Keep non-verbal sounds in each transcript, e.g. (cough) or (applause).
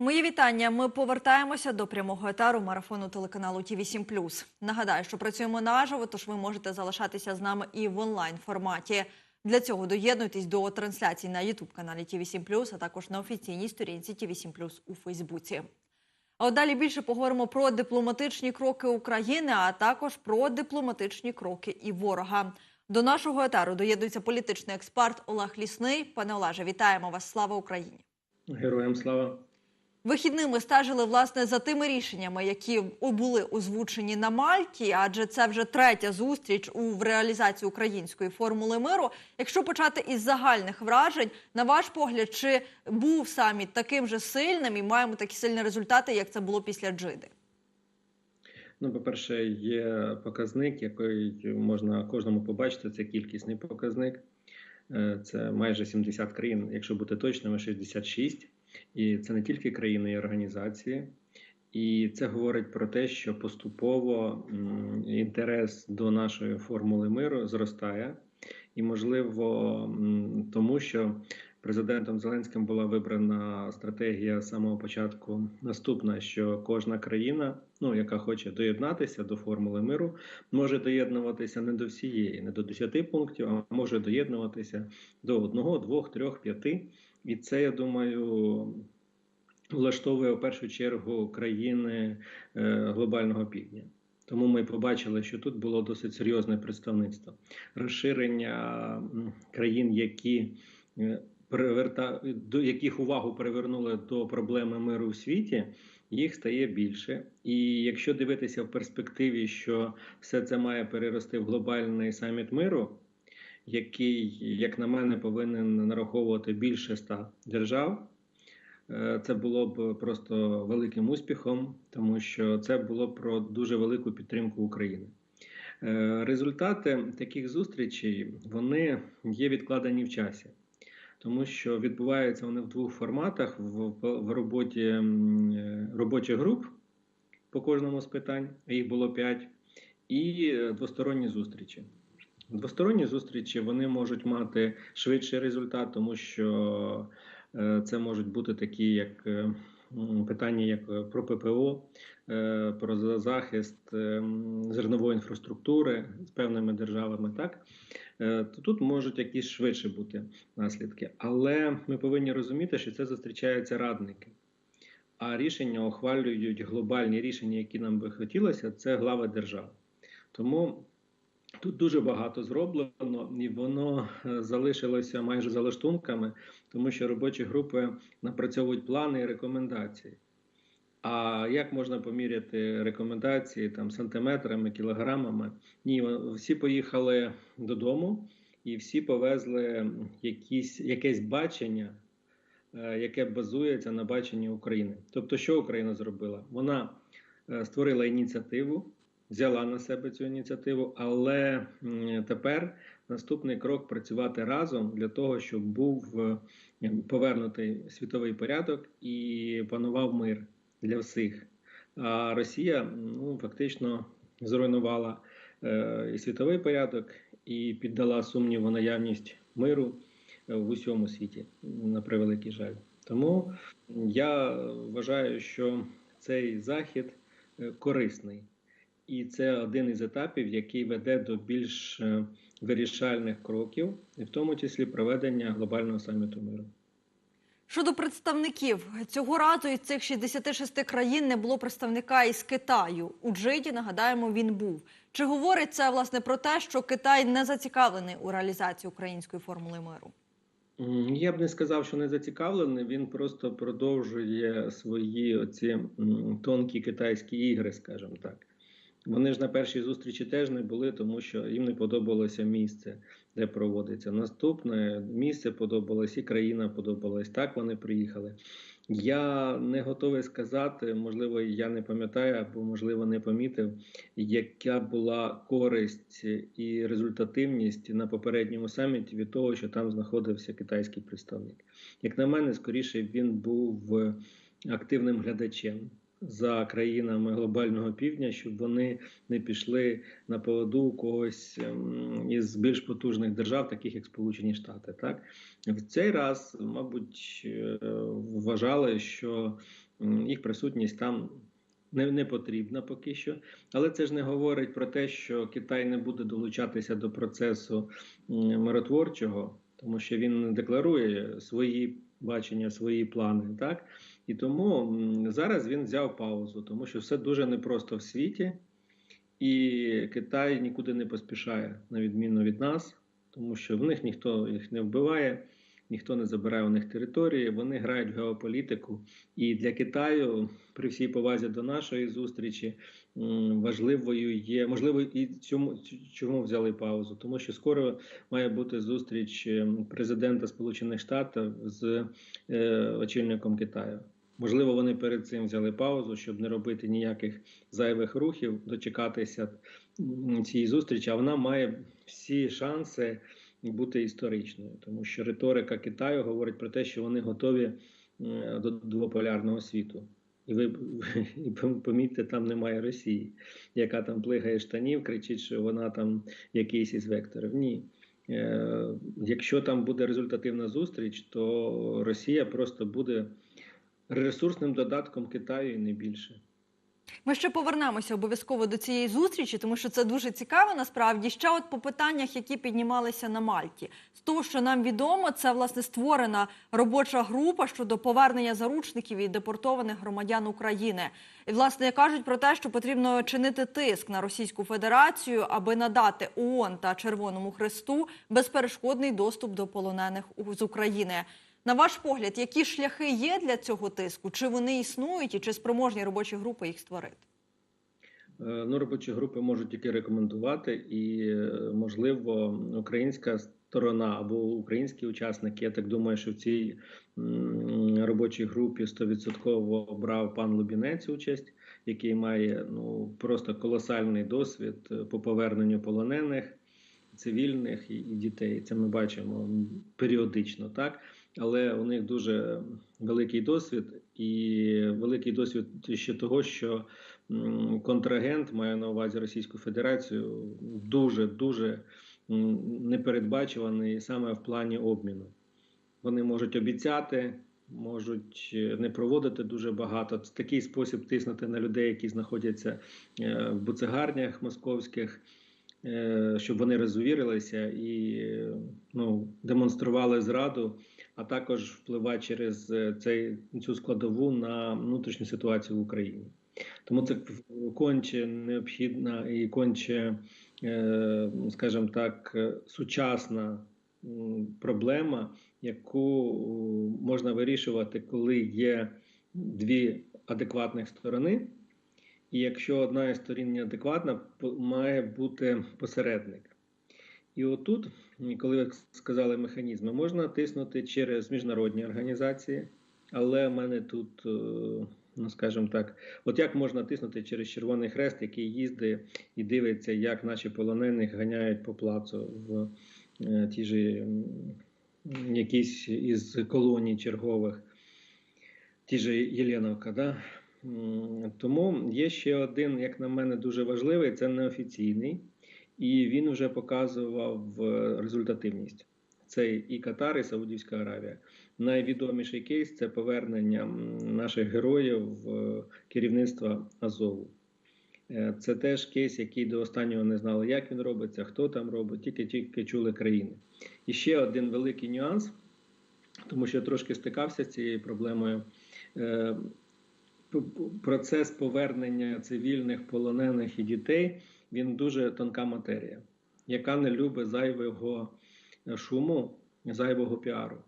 Мої вітання. Ми повертаємося до прямого етару марафону телеканалу ТІВІ 7 Нагадаю, що працюємо наживо, тож ви можете залишатися з нами і в онлайн форматі. Для цього доєднуйтесь до трансляції на youtube каналі ТІВІ 7 а також на офіційній сторінці ТІВІ 7 у Фейсбуці. А от далі більше поговоримо про дипломатичні кроки України, а також про дипломатичні кроки і ворога. До нашого етару доєднується політичний експерт Олег Лісний. Пане Олеже, вітаємо вас! Слава Україні! Героям слава. Вихідними стежили власне за тими рішеннями, які були озвучені на Мальті, адже це вже третя зустріч у реалізації української формули миру. Якщо почати із загальних вражень, на ваш погляд, чи був саміт таким же сильним і маємо такі сильні результати, як це було після Джиди? Ну, по-перше, є показник, який можна кожному побачити. Це кількісний показник. Е, Це майже 70 країн, якщо бути точними, 66. І це не тільки країни і організації. І це говорить про те, що поступово інтерес до нашої формули миру зростає, і можливо, тому що президентом Зеленським була вибрана стратегія з самого початку наступна: що кожна країна, ну яка хоче доєднатися до формули миру, може доєднуватися не до всієї, не до 10 пунктів, а може доєднуватися до одного, двох, трьох, п'яти. І це я думаю. Влаштовує в першу чергу країни е, глобального півдня. Тому ми побачили, що тут було досить серйозне представництво. Розширення країн, які е, приверта... до яких увагу привернули до проблеми миру в світі, їх стає більше. І якщо дивитися в перспективі, що все це має перерости в глобальний саміт миру, який, як на мене, повинен нараховувати більше ста держав. Е, Це було б просто великим успіхом, тому що це було про дуже велику підтримку України. Е, Результати таких зустрічей вони є відкладені в часі, тому що відбуваються вони в двох форматах: в, в роботі е, робочих груп по кожному з питань, їх було п'ять, і двосторонні зустрічі. Двосторонні зустрічі вони можуть мати швидший результат, тому що е, це можуть бути такі, як е, питання, як е, про ППО, про захист зернової інфраструктури з певними державами. Так тут можуть якісь швидше бути наслідки, але ми повинні розуміти, що це зустрічаються радники. А рішення ухвалюють глобальні рішення, які нам би хотілося, це глави держав. Тому Тут дуже багато зроблено, і воно е, залишилося майже за лаштунками, тому що робочі групи напрацьовують плани і рекомендації. А як можна поміряти рекомендації там сантиметрами, кілограмами? Ні, всі поїхали додому і всі повезли якісь, якесь бачення, е, яке базується на баченні України. Тобто, що Україна зробила? Вона е, створила ініціативу, взяла на себе цю ініціативу, але тепер наступний крок працювати разом для того, щоб був е, повернутий світовий порядок і панував мир для всіх. А Росія ну, фактично зруйнувала е, і світовий порядок і піддала сумніву наявність миру е, в усьому світі, на превеликий жаль. Тому я вважаю, що цей захід е, корисний. І це один із етапів, який веде до більш е, вирішальних кроків, і в тому числі проведення глобального саміту миру. Щодо представників цього разу із цих 66 країн не було представника із Китаю. У Джиді нагадаємо, він був. Чи говорить це власне про те, що Китай не зацікавлений у реалізації української формули миру? Я б не сказав, що не зацікавлений. Він просто продовжує свої оці тонкі китайські ігри, скажімо так. Вони ж на першій зустрічі теж не були, тому що їм не подобалося місце, де проводиться. Наступне місце подобалось, і країна подобалась. Так вони приїхали. Я не готовий сказати, можливо, я не пам'ятаю, або можливо не помітив, яка була користь і результативність на попередньому саміті від того, що там знаходився китайський представник. Як на мене, скоріше він був активним глядачем. За країнами глобального півдня, щоб вони не пішли на поводу когось ем, із більш потужних держав, таких як Сполучені Штати. Так в цей раз, мабуть, е, вважали, що їх присутність там не, не потрібна поки що. Але це ж не говорить про те, що Китай не буде долучатися до процесу миротворчого, тому що він декларує свої бачення, свої плани. Так і тому зараз він взяв паузу, тому що все дуже непросто в світі, і Китай нікуди не поспішає, на відміну від нас, тому що в них ніхто їх не вбиває, ніхто не забирає у них території, вони грають в геополітику. І для Китаю, при всій повазі до нашої зустрічі, важливою є можливо і цьому чому взяли паузу, тому що скоро має бути зустріч президента Сполучених Штатів з е, очільником Китаю. Можливо, вони перед цим взяли паузу, щоб не робити ніяких зайвих рухів, дочекатися цієї зустрічі. А вона має всі шанси бути історичною, тому що риторика Китаю говорить про те, що вони готові до двополярного світу. І ви (laughs) помітьте, там немає Росії, яка там плигає штанів, кричить, що вона там якийсь із векторів. Ні. Е, Якщо там буде результативна зустріч, то Росія просто буде ресурсним додатком Китаю і не більше. Ми ще повернемося обов'язково до цієї зустрічі, тому що це дуже цікаво. Насправді ще от по питаннях, які піднімалися на Мальті, з того, що нам відомо, це власне створена робоча група щодо повернення заручників і депортованих громадян України. І власне кажуть про те, що потрібно чинити тиск на Російську Федерацію, аби надати ООН та Червоному Хресту безперешкодний доступ до полонених з України. На ваш погляд, які шляхи є для цього тиску? Чи вони існують, і чи спроможні робочі групи їх створити? Е, Ну, робочі групи можуть тільки рекомендувати, і е, можливо, українська сторона або українські учасники. Я так думаю, що в цій робочій групі 100% брав пан Лубінець участь, який має ну просто колосальний досвід е, по поверненню полонених, цивільних і дітей. Це ми бачимо періодично, так. Але у них дуже великий досвід, і великий досвід ще того, що контрагент маю на увазі Російську Федерацію, дуже дуже непередбачуваний саме в плані обміну. Вони можуть обіцяти, можуть е, не проводити дуже багато. Це такий спосіб тиснути на людей, які знаходяться е, в буцегарнях московських, е, щоб вони розувірилися і ну, демонстрували зраду, а також впливати через е, цей, цю складову на внутрішню ситуацію в Україні. Тому це конче необхідна і конче, е, скажімо так, е, сучасна проблема, яку можна вирішувати, коли є дві адекватних сторони. І якщо одна із сторін неадекватна, має бути посередник. І отут, коли ви сказали механізми, можна тиснути через міжнародні організації, але в мене тут, е, ну скажімо так, от як можна тиснути через Червоний Хрест, який їздить і дивиться, як наші полонених ганяють по плацу в е, ті ж якісь із колоній чергових, ті ж Єленовка, да? Тому є ще один, як на мене, дуже важливий, це неофіційний, і він вже показував е, результативність. Це і Катар, і Саудівська Аравія. Найвідоміший кейс це повернення наших героїв в керівництво Азову. Е, Це теж кейс, який до останнього не знали, як він робиться, хто там робить, тільки тільки чули країни. І ще один великий нюанс, тому що я трошки стикався з цією проблемою. Е, Процес повернення цивільних полонених і дітей він дуже тонка матерія, яка не любить зайвого е, шуму, зайвого піару.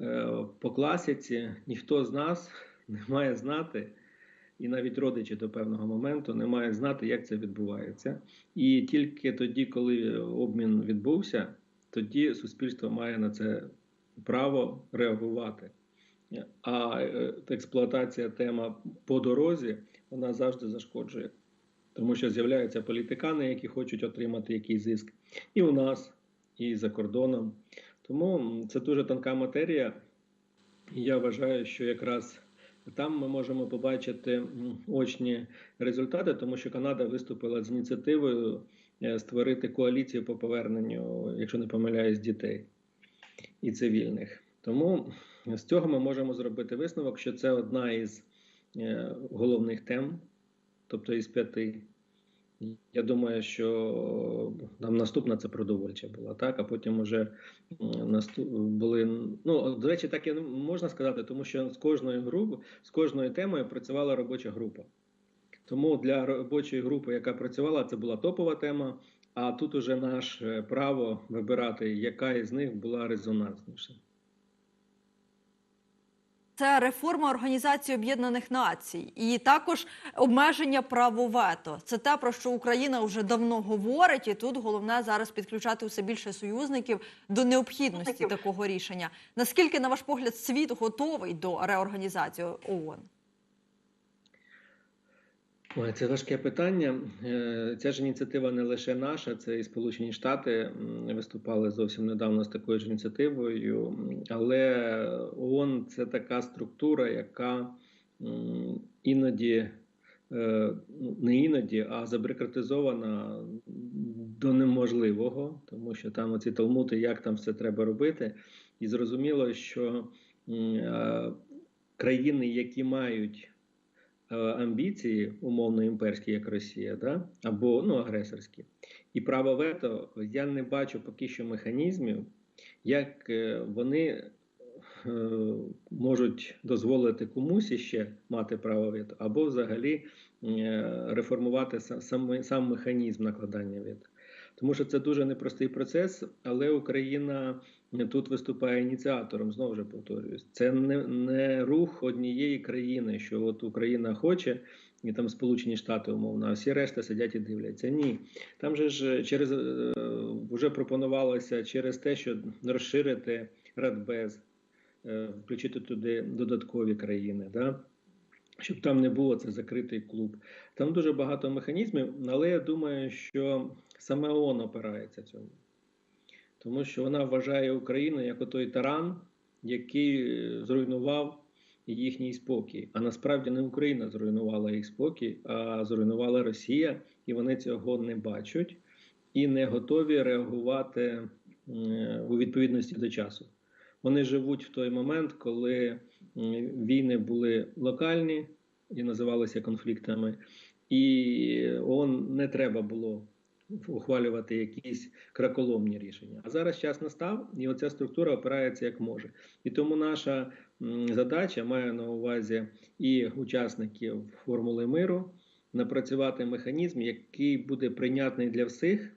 Е, По класиці ніхто з нас (laughs) не має знати, і навіть родичі до певного моменту не мають знати, як це відбувається. І тільки тоді, коли обмін відбувся, тоді суспільство має на це право реагувати. А е, експлуатація тема по дорозі вона завжди зашкоджує, тому що з'являються політикани, які хочуть отримати якийсь зиск і у нас, і за кордоном. Тому це дуже тонка матерія. І я вважаю, що якраз Там ми можемо побачити очні результати, тому що Канада виступила з ініціативою е, створити коаліцію по поверненню, якщо не помиляюсь, дітей і цивільних. Тому з цього ми можемо зробити висновок, що це одна із е, головних тем, тобто із п'яти. Я думаю, що там наступна це продовольча була, так, а потім вже наступ... були. Ну, до речі, так і можна сказати, тому що з кожною групою, з кожною темою працювала робоча група. Тому для робочої групи, яка працювала, це була топова тема. А тут уже наше право вибирати, яка із них була резонансніша. Це реформа Організації Об'єднаних Націй і також обмеження право вето. Це те, про що Україна вже давно говорить, і тут головне зараз підключати все більше союзників до необхідності такого рішення. Наскільки, на ваш погляд, світ готовий до реорганізації ООН? Це важке питання. Е, Ця ж ініціатива не лише наша, це і Сполучені Штати виступали зовсім недавно з такою ж ініціативою. Але ООН це така структура, яка іноді е, не іноді, а забюрократизована до неможливого, тому що там оці талмути, як там все треба робити, і зрозуміло, що е, країни, які мають амбіції, умовно імперські, як Росія, да? або ну, агресорські, і право вето, я не бачу поки що механізмів, як е, вони е, можуть дозволити комусь іще мати право вето, або взагалі е, реформувати сам, сам механізм накладання вето. Тому що це дуже непростий процес, але Україна тут виступає ініціатором. Знову ж повторююсь, це не, не рух однієї країни, що от Україна хоче, і там Сполучені Штати умовно, а всі решта сидять і дивляться. Ні, там же ж через е, вже пропонувалося через те, що розширити Радбез, е, включити туди додаткові країни. Да? Щоб там не було це закритий клуб. Там дуже багато механізмів, але я думаю, що саме ООН опирається цьому. Тому що вона вважає Україну як отой таран, який е, зруйнував їхній спокій. А насправді не Україна зруйнувала їх спокій, а зруйнувала Росія, і вони цього не бачать і не готові реагувати е, у відповідності до часу. Вони живуть в той момент, коли війни були локальні і називалися конфліктами, і ООН не треба було ухвалювати якісь краколомні рішення. А зараз час настав, і оця структура опирається як може. І тому наша задача має на увазі і учасників формули миру напрацювати механізм, який буде прийнятний для всіх,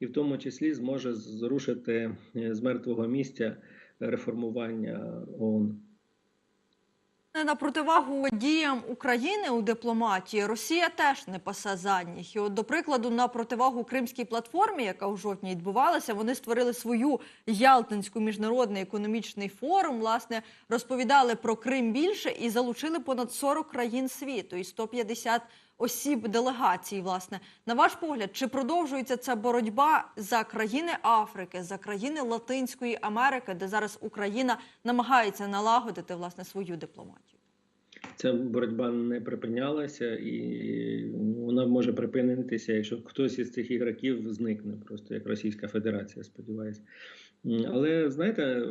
і в тому числі зможе зрушити е, з мертвого місця реформування ООН. На противагу діям України у дипломатії Росія теж не пасе задніх. І от, до прикладу, на противагу Кримській платформі, яка у жовтні відбувалася, вони створили свою Ялтинську міжнародний економічний форум. Власне розповідали про Крим більше і залучили понад 40 країн світу і 150 осіб делегацій. Власне, на ваш погляд, чи продовжується ця боротьба за країни Африки, за країни Латинської Америки, де зараз Україна намагається налагодити власне свою дипломатію? Ця боротьба не припинялася, і вона може припинитися, якщо хтось із цих ігроків зникне, просто як Російська Федерація, сподіваюся. Але знаєте,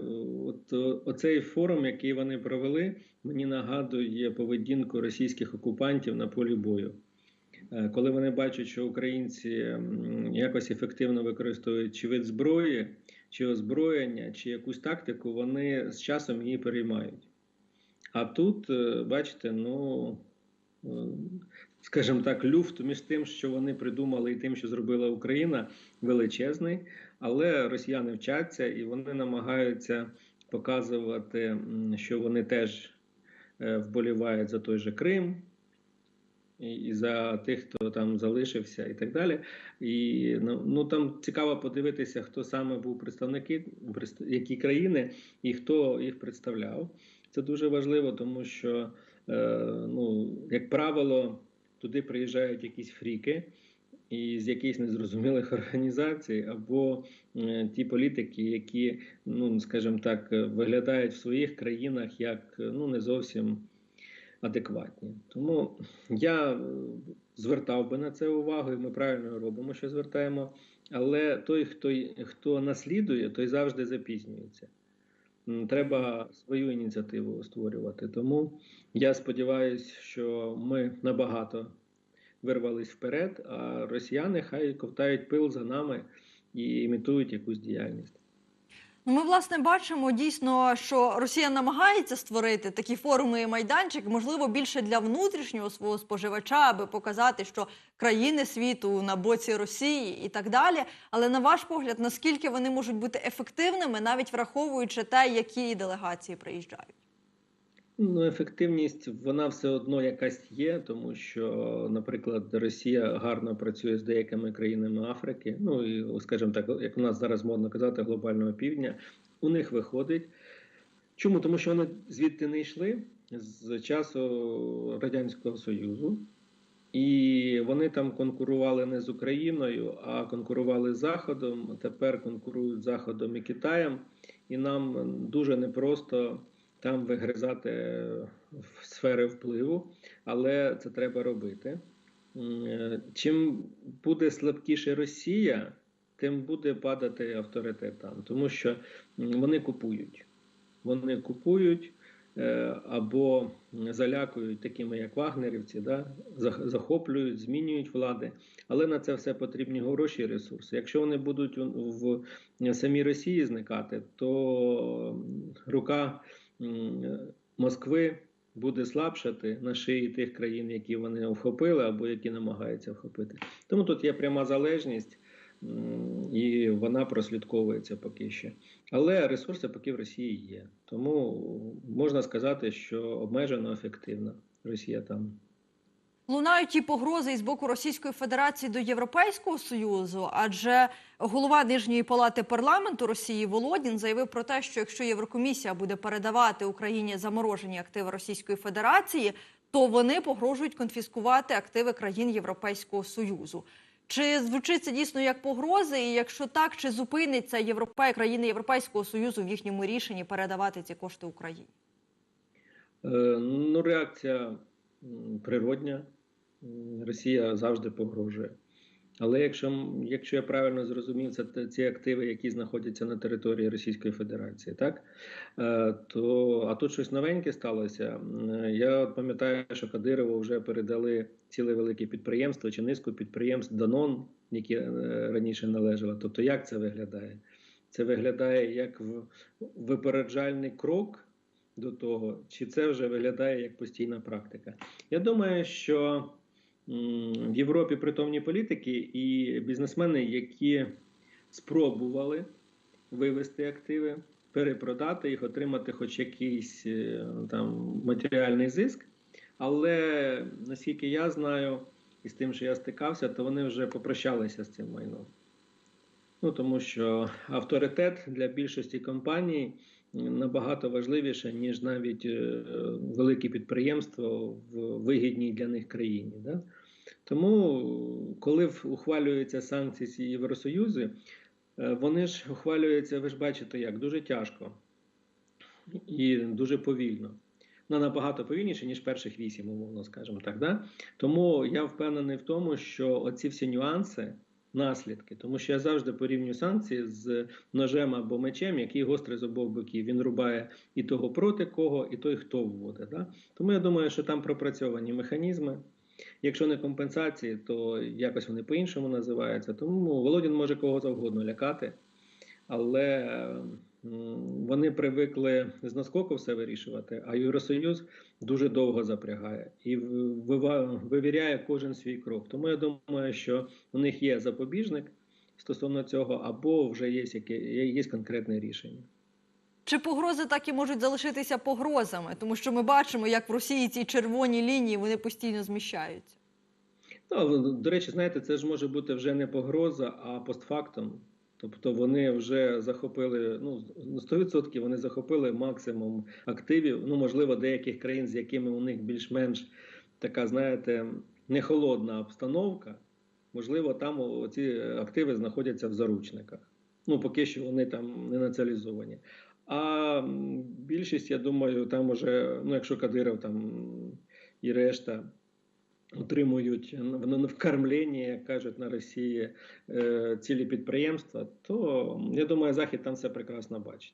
от оцей форум, який вони провели, мені нагадує поведінку російських окупантів на полі бою. Е, Коли вони бачать, що українці якось ефективно використовують чи вид зброї, чи озброєння, чи якусь тактику, вони з часом її переймають. А тут, е, бачите, ну, е, скажімо так, люфт між тим, що вони придумали, і тим, що зробила Україна, величезний. Але росіяни вчаться і вони намагаються показувати, що вони теж е, вболівають за той же Крим. І за тих, хто там залишився, і так далі. І ну, ну там цікаво подивитися, хто саме був представники, які країни і хто їх представляв. Це дуже важливо, тому що, е, ну, як правило, туди приїжджають якісь фріки із якихось незрозумілих організацій, або е, ті політики, які, ну скажімо так, виглядають в своїх країнах як ну не зовсім адекватні. Тому я е, звертав би на це увагу, і ми правильно робимо, що звертаємо. Але той, хто, хто наслідує, той завжди запізнюється. Треба свою ініціативу створювати. Тому я сподіваюся, що ми набагато вирвались вперед, а росіяни хай ковтають пил за нами і імітують якусь діяльність. Ну, Ми власне бачимо дійсно, що Росія намагається створити такі форуми і майданчики, можливо, більше для внутрішнього свого споживача, аби показати, що країни світу на боці Росії і так далі. Але на ваш погляд, наскільки вони можуть бути ефективними, навіть враховуючи те, які делегації приїжджають? Ну, ефективність вона все одно якась є, тому що, наприклад, Росія гарно працює з деякими країнами Африки. Ну і, скажімо так, як у нас зараз модно казати, глобального півдня. У них виходить. Чому? Тому що вони звідти не йшли з часу Радянського Союзу, і вони там конкурували не з Україною, а конкурували з Заходом. Тепер конкурують з Заходом і Китаєм, і нам дуже непросто там вигризати в сфери впливу, але це треба робити. Чим буде слабкіше Росія, тим буде падати авторитет там, тому що вони купують. Вони купують е, або залякують такими, як вагнерівці, да? захоплюють, змінюють влади. Але на це все потрібні гроші і ресурси. Якщо вони будуть в самій Росії зникати, то рука Москви буде слабшати на шиї тих країн, які вони вхопили або які намагаються вхопити. Тому тут є пряма залежність, і вона прослідковується поки що. Але ресурси поки в Росії є. Тому можна сказати, що обмежено ефективна Росія там. Лунають і погрози із боку Російської Федерації до Європейського Союзу, адже голова нижньої палати парламенту Росії Володін заявив про те, що якщо Єврокомісія буде передавати Україні заморожені активи Російської Федерації, то вони погрожують конфіскувати активи країн Європейського Союзу. Чи звучить це дійсно як погрози? І якщо так, чи зупиниться Європе... країни Європейського Союзу в їхньому рішенні передавати ці кошти Україні? Е, Ну, реакція природня. Росія завжди погрожує. Але якщо, якщо я правильно зрозумів, це ці активи, які знаходяться на території Російської Федерації, так? Е, То, а тут щось новеньке сталося. Я пам'ятаю, що Кадирову вже передали ціле велике підприємство чи низку підприємств Данон, які е, раніше належали. Тобто, як це виглядає? Це виглядає як випереджальний крок до того, чи це вже виглядає як постійна практика. Я думаю, що в Європі притомні політики і бізнесмени, які спробували вивести активи, перепродати їх, отримати хоч якийсь е, там матеріальний зиск. Але наскільки я знаю, і з тим, що я стикався, то вони вже попрощалися з цим майном. Ну тому що авторитет для більшості компаній набагато важливіше, ніж навіть е, великі підприємства в вигідній для них країні. Да? Тому, коли ухвалюються санкції з Євросоюзу, е, вони ж ухвалюються, ви ж бачите, як дуже тяжко і дуже повільно. Ну, набагато повільніше, ніж перших вісім, умовно скажемо так. Да? Тому я впевнений в тому, що оці всі нюанси, наслідки, тому що я завжди порівнюю санкції з ножем або мечем, який гострий з обох боків. Він рубає і того проти кого, і той, хто вводить. Да? Тому я думаю, що там пропрацьовані механізми. Якщо не компенсації, то якось вони по-іншому називаються. Тому Володін може кого завгодно лякати, але вони привикли з наскоку все вирішувати, а Євросоюз дуже довго запрягає і вивіряє кожен свій крок. Тому я думаю, що у них є запобіжник стосовно цього, або вже є, яке, є, конкретне рішення. Чи погрози так і можуть залишитися погрозами? Тому що ми бачимо, як в Росії ці червоні лінії вони постійно зміщаються. Ну, до речі, знаєте, це ж може бути вже не погроза, а постфактум. Тобто вони вже захопили, ну, на 100% вони захопили максимум активів, ну, можливо, деяких країн, з якими у них більш-менш така, знаєте, не холодна обстановка. Можливо, там ці активи знаходяться в заручниках. Ну, поки що вони там не націалізовані. А більшість, я думаю, там уже, ну якщо Кадиров там і решта отримують в вкармлення, як кажуть на Росії, е, цілі підприємства, то я думаю, Захід там все прекрасно бачить.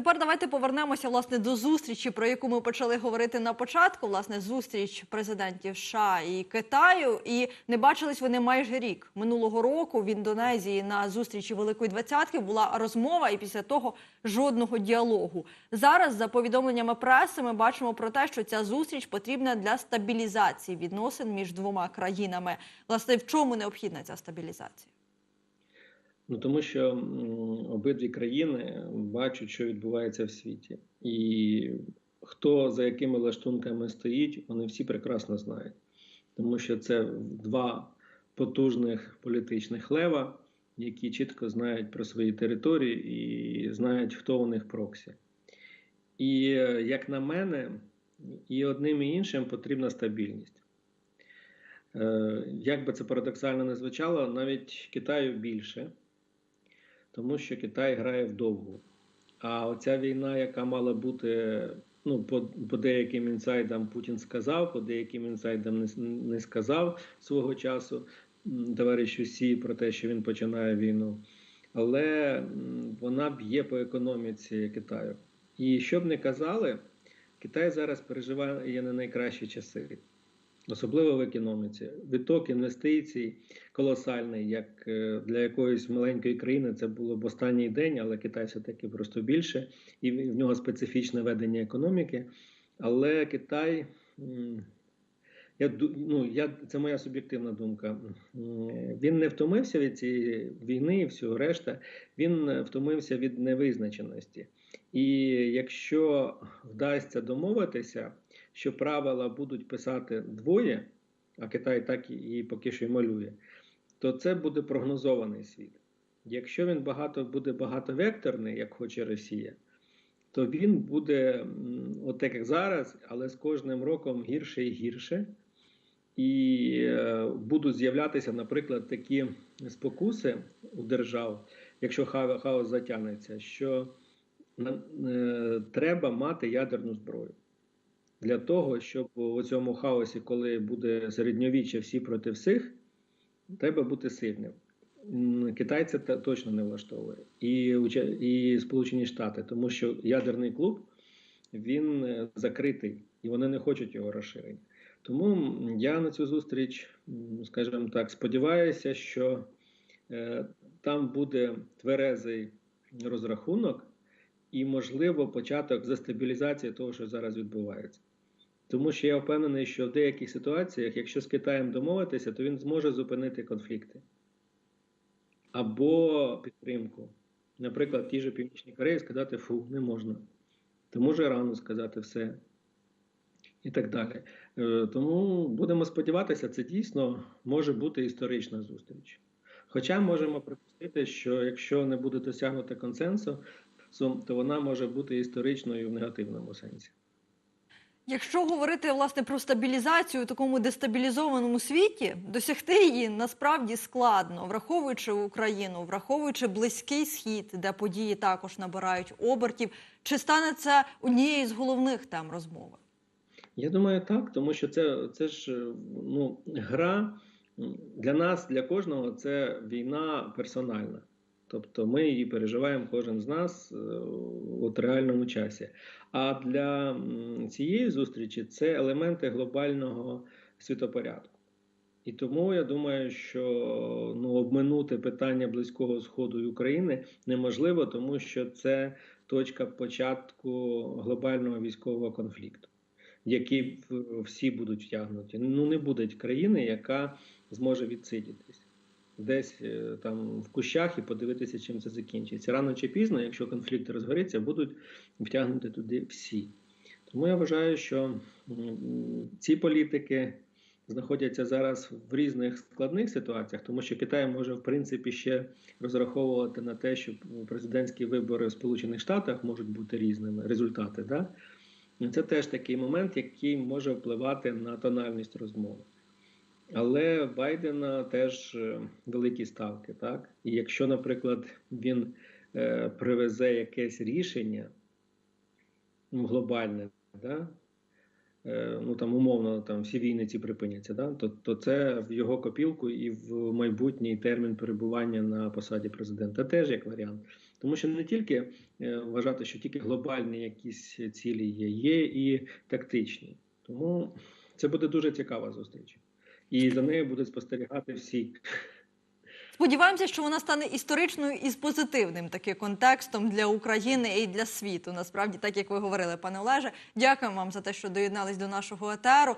Тепер давайте повернемося власне до зустрічі, про яку ми почали говорити на початку. Власне, зустріч президентів США і Китаю. І не бачились вони майже рік минулого року в Індонезії на зустрічі Великої двадцятки була розмова, і після того жодного діалогу. Зараз, за повідомленнями преси, ми бачимо про те, що ця зустріч потрібна для стабілізації відносин між двома країнами. Власне, в чому необхідна ця стабілізація? Ну тому що обидві країни бачать, що відбувається в світі, і хто за якими лаштунками стоїть, вони всі прекрасно знають, тому що це два потужних політичних лева, які чітко знають про свої території і знають, хто у них проксі. І е, як на мене, і одним і іншим потрібна стабільність. Е, Як би це парадоксально не звучало, навіть Китаю більше тому що Китай грає вдовгу. А оця війна, яка мала бути, ну, по, по деяким інсайдам Путін сказав, по деяким інсайдам не, не сказав свого часу товаришу Сі про те, що він починає війну. Але вона б'є по економіці Китаю. І що б не казали, Китай зараз переживає не найкращі часи. Особливо в економіці. Відток інвестицій колосальний, як е, для якоїсь маленької країни це було б останній день, але Китай все-таки просто більше, і в нього специфічне ведення економіки. Але Китай, я, ну, я, це моя суб'єктивна думка, він не втомився від цієї війни і всього решта, він е, втомився від невизначеності. І якщо вдасться домовитися, що правила будуть писати двоє, а Китай так і поки що й малює, то це буде прогнозований світ. Якщо він багато буде багатовекторний, як хоче Росія, то він буде м, от як зараз, але з кожним роком гірше і гірше. І е, будуть з'являтися, наприклад, такі спокуси у держав, якщо ха- хаос затягнеться, що е, треба мати ядерну зброю для того, щоб у цьому хаосі, коли буде середньовіччя всі проти всіх, треба бути сильним. Китай це точно не влаштовує. І, і Сполучені Штати, тому що ядерний клуб він е, закритий, і вони не хочуть його розширення. Тому я на цю зустріч, скажімо так, сподіваюся, що е, там буде тверезий розрахунок і, можливо, початок застабілізації того, що зараз відбувається. Тому що я впевнений, що в деяких ситуаціях, якщо з Китаєм домовитися, то він зможе зупинити конфлікти або підтримку. Наприклад, ті ж Північній Кореї сказати фу, не можна. Тому ж Ірану сказати все. І так далі. Е, Тому будемо сподіватися, це дійсно може бути історична зустріч. Хоча можемо припустити, що якщо не буде досягнуто консенсусу, то вона може бути історичною в негативному сенсі. Якщо говорити власне про стабілізацію у такому дестабілізованому світі, досягти її насправді складно, враховуючи Україну, враховуючи близький схід, де події також набирають обертів. Чи стане це однією з головних тем розмови? Я думаю, так, тому що це, це ж е, ну, гра для нас, для кожного, це війна персональна. Тобто ми її переживаємо кожен з нас е, от реальному часі. А для цієї зустрічі це елементи глобального світопорядку. І тому я думаю, що ну, обминути питання Близького Сходу і України неможливо, тому що це точка початку глобального військового конфлікту, який всі будуть втягнуті. Ну не буде країни, яка зможе відсидітись десь е, там в кущах і подивитися, чим це закінчиться. Рано чи пізно, якщо конфлікт розгориться, будуть втягнути туди всі. Тому я вважаю, що ці політики знаходяться зараз в різних складних ситуаціях, тому що Китай може в принципі ще розраховувати на те, що президентські вибори в Сполучених Штатах можуть бути різними результати. Да? Це теж такий момент, який може впливати на тональність розмови. Але Байдена теж е, великі ставки, так? І якщо, наприклад, він е, привезе якесь рішення ну, глобальне, да? е, ну там умовно там всі війни ці припиняться, да? то, то це в його копілку і в майбутній термін перебування на посаді президента теж як варіант. Тому що не тільки е, вважати, що тільки глобальні якісь цілі є, є і тактичні. Тому це буде дуже цікава зустріч. І за нею будуть спостерігати всі. Сподіваємося, що вона стане історичною і з позитивним таким контекстом для України і для світу. Насправді, так як ви говорили, пане Олеже. Дякуємо вам за те, що доєднались до нашого етеру.